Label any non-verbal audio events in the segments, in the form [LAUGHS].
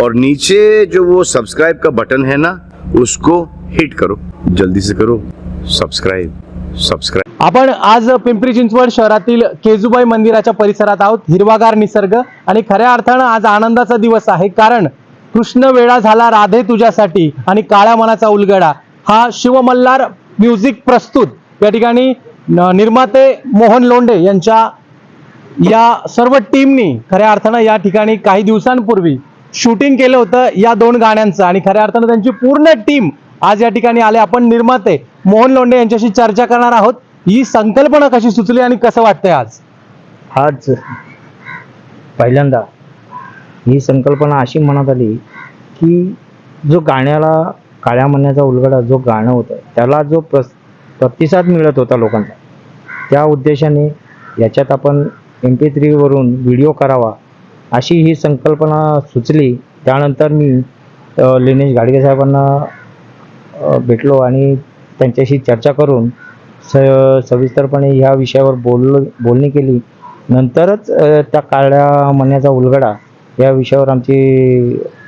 और नीचे जो वो सब्सक्राइब का बटन है ना उसको हिट करो। जल्दी से करो। सब्सक्राइब सब्सक्राइब आपण आज पिंपरी चिंचवड शहरातील केजूबाई मंदिराच्या परिसरात आहोत. हिरवागार निसर्ग आणि खऱ्या अर्थानं आज आनंदाचा दिवस आहे. कारण कृष्ण वेळा झाला राधे तुझ्यासाठी आणि काळ्या मनाचा उलगडा. हा शिवमल्हार म्युझिक प्रस्तुत. या ठिकाणी निर्माते मोहन लोंडे यांच्या या सर्व टीमनी खऱ्या अर्थानं या ठिकाणी काही दिवसांपूर्वी शूटिंग केलं होतं या दोन गाण्यांचं. आणि खऱ्या अर्थानं त्यांची पूर्ण टीम आज या ठिकाणी आले. आपण निर्माते मोहन लोंढे यांच्याशी चर्चा करणार आहोत. ही संकल्पना कशी सुचली आणि कसं वाटतंय आज? आज पहिल्यांदा ही संकल्पना अशी मनात आली की जो गाण्याला काळ्या म्हणण्याचा उलगडा जो गाणं होतं त्याला जो प्रस प्रतिसाद मिळत होता लोकांचा त्या उद्देशाने याच्यात आपण एम पी थ्रीवरून व्हिडिओ करावा अशी ही संकल्पना सुचली. त्यानंतर मी लिनेश गाडगे साहेबांना भेटलो आणि त्यांच्याशी चर्चा करून स सविस्तरपणे ह्या विषयावर बोल बोलणी केली. नंतरच त्या काळ्या मण्याचा उलगडा या विषयावर आमची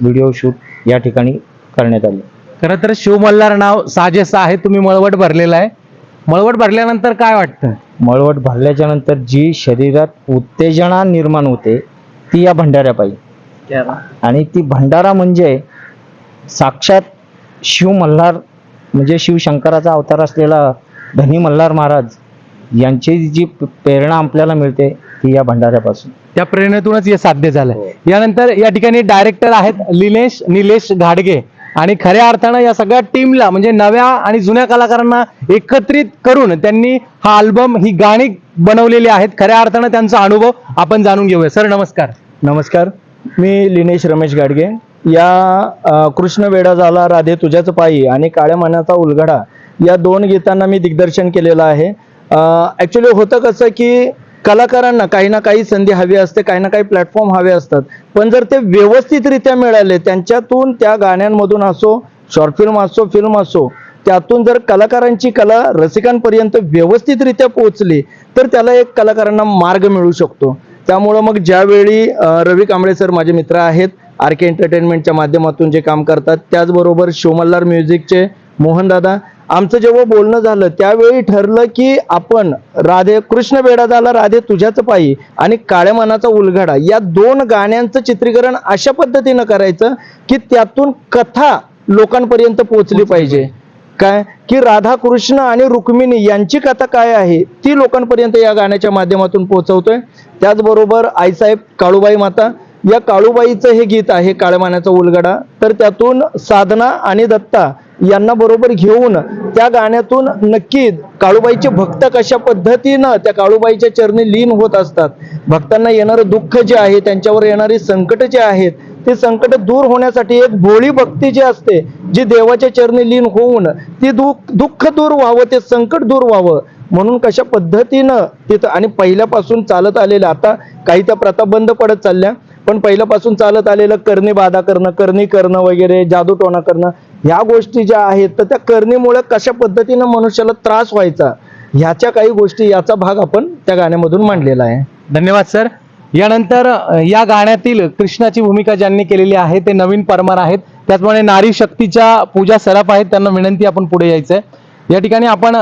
व्हिडिओ शूट या ठिकाणी करण्यात आली. खरं तर शिवमल्हार नाव साजेसं आहे तुम्ही मळवट भरलेलं आहे. मळवट भरल्यानंतर काय वाटतं? मळवट भरल्याच्या नंतर जी शरीरात उत्तेजना निर्माण होते ती या भंडाऱ्यापायी. आणि ती भंडारा म्हणजे साक्षात शिव मल्हार म्हणजे शिवशंकराचा अवतार असलेला धनी मल्हार महाराज यांची जी प्रेरणा आपल्याला मिळते ती या भंडाऱ्यापासून. त्या प्रेरणेतूनच हे साध्य हो. झालंय यानंतर या ठिकाणी डायरेक्टर आहेत लिनेश निलेश घाडगे. आणि खऱ्या अर्थानं या सगळ्या टीमला म्हणजे नव्या आणि जुन्या कलाकारांना एकत्रित करून त्यांनी हा अल्बम ही गाणी बनवलेली आहेत. खऱ्या अर्थानं त्यांचा अनुभव आपण जाणून घेऊया. सर नमस्कार. नमस्कार. मी लिनेश रमेश गाडगे. या कृष्ण वेडा झाला राधे तुझ्याच पायी आणि काळ्या मानाचा उलगडा या दोन गीतांना मी दिग्दर्शन केलेलं आहे. ॲक्च्युली होतं कसं की कलाकारांना काही ना काही संधी हवी असते काही ना काही प्लॅटफॉर्म हवे असतात. पण जर ते व्यवस्थितरित्या मिळाले त्यांच्यातून त्या गाण्यांमधून असो शॉर्ट फिल्म असो फिल्म असो त्यातून जर कलाकारांची कला रसिकांपर्यंत व्यवस्थितरित्या पोहोचली तर त्याला एक कलाकारांना मार्ग मिळू शकतो. त्यामुळं मग ज्यावेळी रवी कांबळे सर माझे मित्र आहेत आर के एंटरटेनमेंटच्या माध्यमातून जे काम करतात त्याचबरोबर शिवमल्हार म्युझिकचे मोहनदादा आमचं जेव्हा बोलणं झालं त्यावेळी ठरलं की आपण राधे कृष्ण बेडा झाला राधे तुझ्याच पायी आणि काळ्या मनाचा उलगडा या दोन गाण्यांचं चित्रीकरण अशा पद्धतीनं करायचं की त्यातून कथा लोकांपर्यंत पोहोचली पाहिजे. काय? की राधा कृष्ण आणि रुक्मिणी यांची कथा काय आहे ती लोकांपर्यंत या गाण्याच्या माध्यमातून पोहोचवतोय. त्याचबरोबर आईसाहेब काळूबाई माता या काळूबाईचं हे गीत आहे काळ्यामानाचा उलगडा तर त्यातून साधना आणि दत्ता यांना बरोबर घेऊन त्या गाण्यातून नक्की काळूबाईचे भक्त कशा पद्धतीनं त्या काळूबाईच्या चरणी लीन होत असतात? भक्तांना येणारं दुःख जे आहे त्यांच्यावर येणारी संकट जे आहेत ते संकट दूर होण्यासाठी एक भोळी भक्ती जी असते जी देवाच्या चरणी लीन होऊन ती दुःख दुःख दूर व्हावं ते संकट दूर व्हावं म्हणून कशा पद्धतीनं तिथं आणि पहिल्यापासून चालत आलेलं आता काही त्या प्रथा बंद पडत चालल्या. पण पहिल्यापासून चालत आलेलं करणे बाधा करणं करणी करणं वगैरे जादूटोणा करणं ह्या गोष्टी ज्या आहेत तर त्या करणीमुळे कशा पद्धतीनं मनुष्याला त्रास व्हायचा ह्याच्या काही गोष्टी याचा भाग आपण त्या गाण्यामधून मांडलेला आहे. धन्यवाद सर. यानंतर या गाण्यातील कृष्णाची भूमिका ज्यांनी केलेली आहे ते नवीन परमार आहेत. त्याचप्रमाणे नारी शक्तीच्या पूजा सराफ आहेत त्यांना विनंती आपण पुढे यायचंय. या ठिकाणी आपण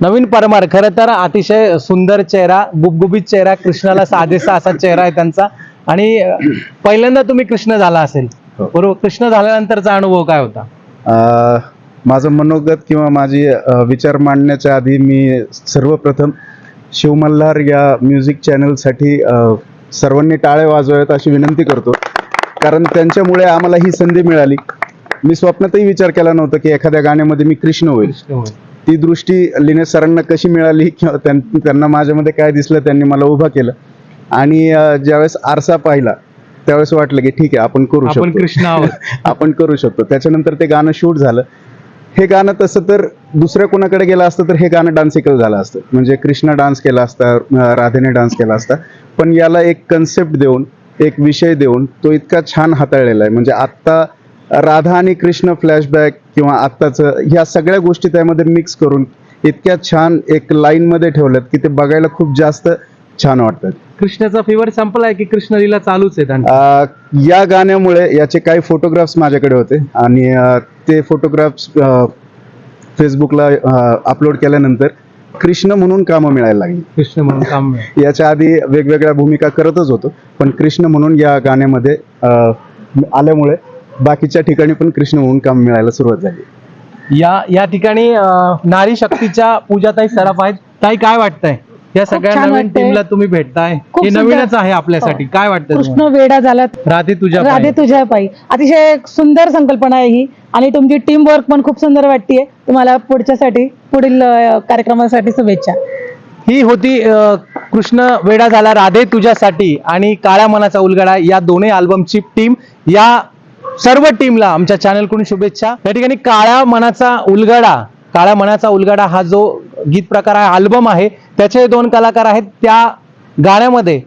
नवीन परमार खरं तर अतिशय सुंदर चेहरा गुबगुबीत चेहरा कृष्णाला साजेसा असा चेहरा आहे त्यांचा. आणि पहिल्यांदा तुम्ही कृष्ण झाला असेल हो. बरोबर? कृष्ण झाल्यानंतरचा अनुभव काय होता? अ, माझं मनोगत किंवा माझी अ, विचार मांडण्याच्या आधी मी सर्वप्रथम शिवमल्हार या म्युझिक चॅनलसाठी अ, सर्वांनी टाळे वाजवावेत अशी विनंती करतो. कारण त्यांच्यामुळे आम्हाला ही संधी मिळाली. मी स्वप्नातही विचार केला नव्हता की एखाद्या गाण्यामध्ये मी कृष्ण होईल. ती दृष्टी लिनेश सरांना कशी मिळाली किंवा त्यां- त्यांना माझ्यामध्ये काय दिसलं त्यांनी मला उभा केलं. आणि ज्यावेळेस आरसा पाहिला त्यावेळेस वाटलं की ठीक आहे आपण करू आपण शकतो. कृष्ण आहोत. [LAUGHS] आपण करू शकतो. त्याच्यानंतर ते गाणं शूट झालं. हे गाणं तसं तर दुसऱ्या कोणाकडे गेलं असतं तर हे गाणं डान्सिकल झालं असतं. म्हणजे कृष्ण डान्स केला असता राधेने डान्स केला असता. पण याला एक कन्सेप्ट देऊन एक विषय देऊन तो इतका छान हाताळलेला आहे. म्हणजे आत्ता राधा आणि कृष्ण फ्लॅशबॅक किंवा आत्ताचं ह्या सगळ्या गोष्टी त्यामध्ये मिक्स करून इतक्या छान एक लाईनमध्ये ठेवल्यात की ते बघायला खूप जास्त छान वाटतात. कृष्णाचा फेवर संपलाय की कृष्ण लीला चालूच आहे? अ, या गाण्यामुळे याचे काही फोटोग्राफ्स माझ्याकडे होते. आणि अ, ते फोटोग्राफ्स फेसबुकला अपलोड केल्यानंतर कृष्ण म्हणून कामं मिळायला लागली. कृष्ण म्हणून काम आहे. याच्या आधी वेगवेगळ्या भूमिका करतच होतो पण कृष्ण म्हणून या गाण्यामध्ये अ, आल्यामुळे बाकीच्या ठिकाणी पण कृष्ण म्हणून काम मिळायला सुरुवात झाली. या या ठिकाणी अं, नारी शक्तीच्या पूजाताई सराफ आहेत. ताई काय वाटतंय? या सगळ्या छान नवीन वाटतंय. टीमला तुम्ही भेटताय. खूप हे सुंदर. नवीनच आहे आपल्यासाठी. काय वाटतं कृष्ण तुम्हाला? वेडा झाला राधे तुझ्या राधे पायी. तुझ्या पायी. अतिशय सुंदर संकल्पना आहे ही. आणि तुमची टीम वर्क पण खूप सुंदर वाटतेय. तुम्हाला पुढच्यासाठी पुढील अं, कार्यक्रमासाठी शुभेच्छा. ही होती अं, कृष्ण वेडा झाला राधे तुझ्यासाठी आणि काळ्या मनाचा उलगडा या दोन्ही अल्बमची टीम या सर्व टीमला आमच्या चॅनलकडून शुभेच्छा. या ठिकाणी काळ्या मनाचा उलगडा काळ्या मनाचा उलगडा हा जो गीत प्रकार आहे अल्बम आहे त्याचे दोन कलाकार आहेत. त्या गाण्यामध्ये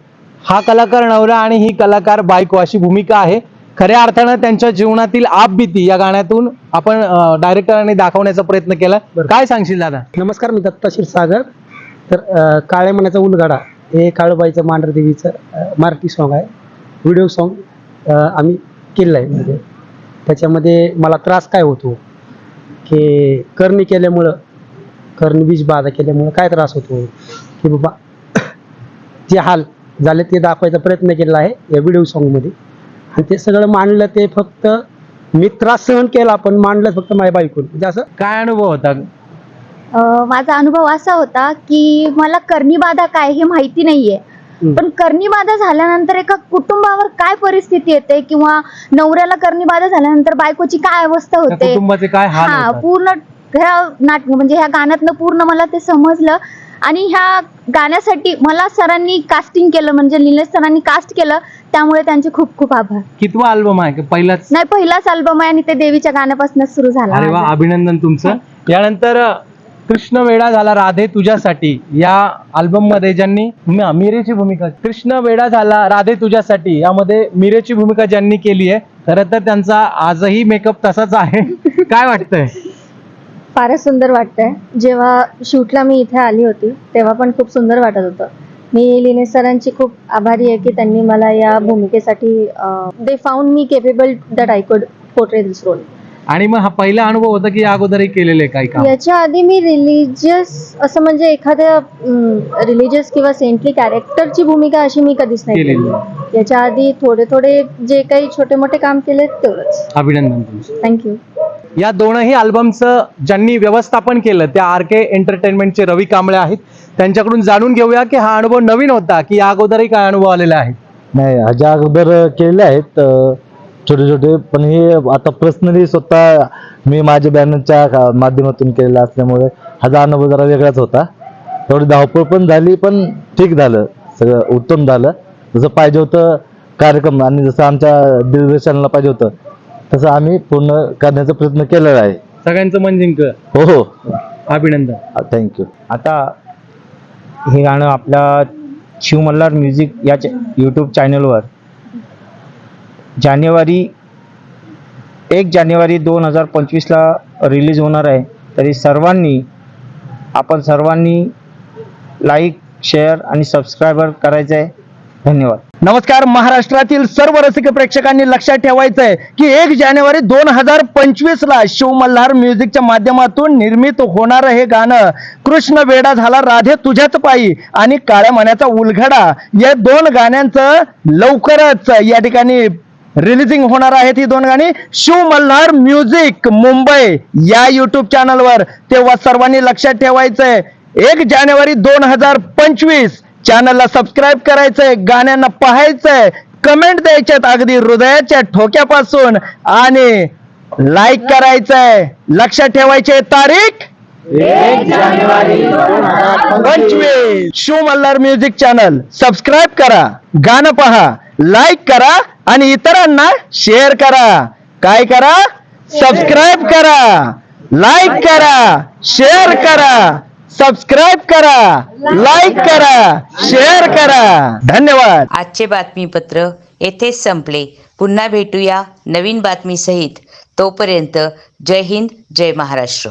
हा कलाकार नवरा आणि ही कलाकार बायको अशी भूमिका आहे. खऱ्या अर्थानं त्यांच्या जीवनातील आपबीती या गाण्यातून आपण डायरेक्टरांनी दाखवण्याचा प्रयत्न केला. काय सांगशील दादा? नमस्कार मी दत्ता क्षीरसागर तर काळ्या मनाचा उलगाडा हे काळूबाईचं मांढरदेवीचं मराठी सॉन्ग आहे. व्हिडिओ सॉन्ग आम्ही केलेलं आहे. म्हणजे त्याच्यामध्ये मला त्रास काय होतो? की करणी केल्यामुळं करणी बीज बाधा केल्यामुळं काय त्रास होतो? की बाबा जे हाल झाले ते दाखवायचा प्रयत्न केलेला आहे या व्हिडिओ सॉन्गमध्ये आणि ते सगळं मांडलं ते फक्त मी त्रास सहन केला पण मांडलं फक्त माझ्या बायकून. म्हणजे असं काय अनुभव होता? माझा अनुभव असा होता की मला कर्णीबाधा काय हे माहिती नाहीये. पण कर्णीबाधा झाल्यानंतर एका कुटुंबावर काय परिस्थिती येते किंवा नवऱ्याला कर्णीबाधा झाल्यानंतर बायकोची काय अवस्था होते? कुटुंबाचे काय हाल हा होतात? पूर्ण ह्या नाट म्हणजे ह्या गाण्यातनं पूर्ण मला ते समजलं. आणि ह्या गाण्यासाठी मला सरांनी कास्टिंग केलं म्हणजे निलेश सरांनी कास्ट केलं त्यामुळे त्यांचे खूप खूप आभार. कितवा अल्बम आहे? की पहिलाच? नाही पहिलाच अल्बम आहे आणि ते देवीच्या गाण्यापासूनच सुरू झाला अरे वा माझा. अभिनंदन तुमचं. यानंतर कृष्ण वेडा झाला राधे तुझ्यासाठी. या अल्बममध्ये ज्यांनी म- मीरेची भूमिका कृष्ण वेडा झाला राधे तुझ्यासाठी. यामध्ये मीरेची भूमिका ज्यांनी केली आहे खरं तर त्यांचा आजही मेकअप तसाच आहे. [LAUGHS] काय वाटतंय? फारच सुंदर वाटतंय. जेव्हा शूटला मी इथे आली होती तेव्हा पण खूप सुंदर वाटत होतं. मी लिनेश सरांची खूप आभारी आहे की त्यांनी मला या भूमिकेसाठी they found me capable that I could portray this role आणि मग हा पहिला अनुभव होता की या अगोदरही केलेले काही काम? याच्या आधी मी रिलिजियस असं म्हणजे एखाद्या रिलिजियस किंवा सेंटली कॅरेक्टरची भूमिका अशी मी कधीच नाही केलेली केली याच्या आधी थोडे थोडे जे काही छोटे मोठे काम केले तेवढंच. अभिनंदन तुमचं. थँक्यू या दोनही अल्बमचं ज्यांनी व्यवस्थापन केलं त्या आर के एंटरटेनमेंटचे रवी कांबळे आहेत. त्यांच्याकडून जाणून घेऊया की हा अनुभव नवीन होता की या अगोदरही काय अनुभव आलेला आहे? नाही ह्याच्या अगोदर केलेले आहेत छोटे छोटे पण हे आता पर्सनली स्वतः मी माझ्या बॅनरच्या माध्यमातून केलेला असल्यामुळे हा अनुभव जरा वेगळाच होता. थोडी धावपळ पण झाली पण ठीक झालं. सगळं उत्तम झालं. जसं पाहिजे होतं कार्यक्रम आणि जसं आमच्या दिग्दर्शनाला पाहिजे होतं तसं आम्ही पूर्ण करण्याचा प्रयत्न केलेला आहे. सगळ्यांचं मन जिंक हो हो. अभिनंदन. थँक्यू आता हे गाणं आपल्या शिव मल्हार म्युझिक या यूट्यूब चॅनलवर जानेवारी एक जानेवारी दोन हजार पंचवीसला रिलीज होणार आहे. तरी सर्वांनी आपण सर्वांनी लाईक शेअर आणि सबस्क्रायबर करायचं आहे धन्यवाद. नमस्कार महाराष्ट्रातील सर्व रसिक प्रेक्षकांनी लक्षात ठेवायचं आहे की एक जानेवारी दोन हजार पंचवीस ला शिव मल्हार म्युझिकच्या माध्यमातून निर्मित होणारं हे गाणं. कृष्ण वेडा झाला राधे तुझ्याच पायी आणि काळ्या मनाचा उलघडा. या दोन गाण्यांचं लवकरच या ठिकाणी रिलीजिंग होणार आहेत ही दोन गाणी. शिव मल्हार म्युझिक मुंबई या युट्यूब चॅनलवर तेव्हा सर्वांनी लक्षात ठेवायचंय एक जानेवारी दोन हजार पंचवीस चॅनलला सबस्क्राईब करायचंय गाण्यांना पाहायचंय. कमेंट द्यायच्यात अगदी हृदयाच्या ठोक्यापासून. आणि लाईक करायचंय. लक्षात ठेवायचे तारीख? एक जानेवारी पंचवीस. Shiv Malhar music channel subscribe करा गाणं पहा लाईक करा आणि इतरांना शेअर करा. काय करा? सबस्क्राईब करा लाईक करा शेअर करा. सबस्क्राईब करा लाईक करा शेअर करा. धन्यवाद. आजचे बातमीपत्र येथेच संपले. पुन्हा भेटूया नवीन बातमीसहित. तोपर्यंत जय हिंद जय महाराष्ट्र.